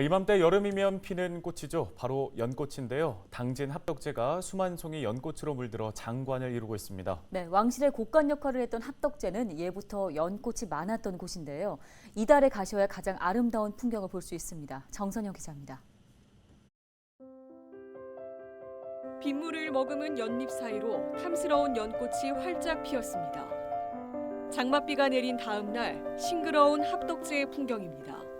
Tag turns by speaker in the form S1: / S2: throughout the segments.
S1: 이맘때 여름이면 피는 꽃이죠. 바로 연꽃인데요. 당진 합덕제가 수만 송이 연꽃으로 물들어 장관을 이루고 있습니다.
S2: 네, 왕실의 곡관 역할을 했던 합덕제는 예부터 연꽃이 많았던 곳인데요. 이달에 가셔야 가장 아름다운 풍경을 볼 수 있습니다. 정선영 기자입니다.
S3: 빗물을 머금은 연잎 사이로 탐스러운 연꽃이 활짝 피었습니다. 장맛비가 내린 다음 날 싱그러운 합덕제의 풍경입니다.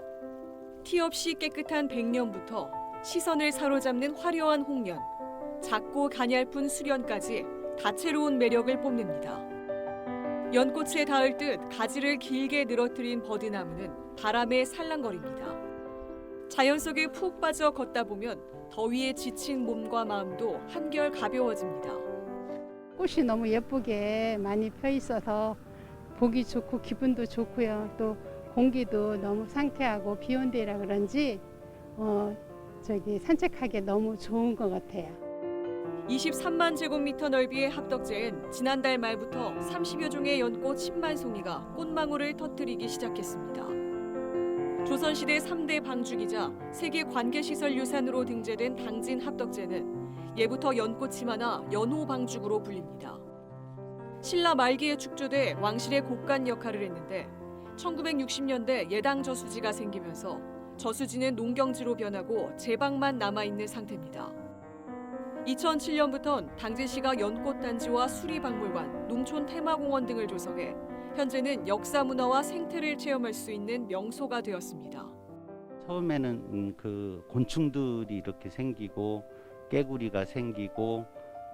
S3: 티 없이 깨끗한 백년부터 시선을 사로잡는 화려한 홍련, 작고 가냘픈 수련까지 다채로운 매력을 뽐냅니다. 연꽃에 닿을 듯 가지를 길게 늘어뜨린 버드나무는 바람에 살랑거립니다. 자연 속에 푹 빠져 걷다 보면 더위에 지친 몸과 마음도 한결 가벼워집니다.
S4: 꽃이 너무 예쁘게 많이 펴 있어서 보기 좋고 기분도 좋고요. 또 공기도 너무 상쾌하고 비온 데라 그런지 어 저기 산책하기 너무 좋은 것 같아요.
S3: 23만 제곱미터 넓이의 합덕제엔 지난달 말부터 30여 종의 연꽃 10만 송이가 꽃망울을 터뜨리기 시작했습니다. 조선시대 3대 방주기자 세계 관계시설 유산으로 등재된 당진 합덕제는 예부터 연꽃이 많아 연호 방죽으로 불립니다. 신라 말기에 축조돼 왕실의 곡간 역할을 했는데 1960년대 예당 저수지가 생기면서 저수지는 농경지로 변하고 제방만 남아있는 상태입니다. 2007년부턴 당진시가 연꽃단지와 수리박물관, 농촌 테마공원 등을 조성해 현재는 역사 문화와 생태를 체험할 수 있는 명소가 되었습니다.
S5: 처음에는 음, 그 곤충들이 이렇게 생기고 깨구리가 생기고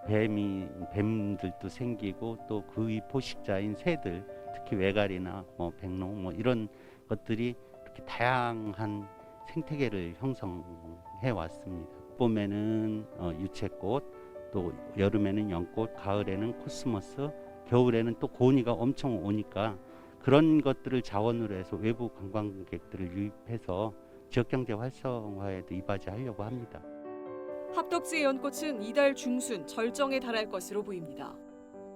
S5: 뱀이 뱀들도 생기고 또그위 포식자인 새들 특히 외가리나 뭐 백롱 뭐 이런 것들이 이렇게 다양한 생태계를 형성해 왔습니다. 봄에는 어, 유채꽃, 또 여름에는 연꽃, 가을에는 코스모스, 겨울에는 또 고니가 엄청 오니까 그런 것들을 자원으로 해서 외부 관광객들을 유입해서 지역 경제 활성화에도 이바지하려고 합니다.
S3: 합덕지 연꽃은 이달 중순 절정에 달할 것으로 보입니다.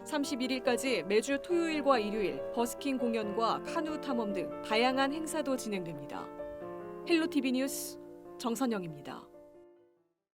S3: 31일까지 매주 토요일과 일요일 버스킹 공연과 카누 탐험 등 다양한 행사도 진행됩니다. 헬로 TV 뉴스 정선영입니다.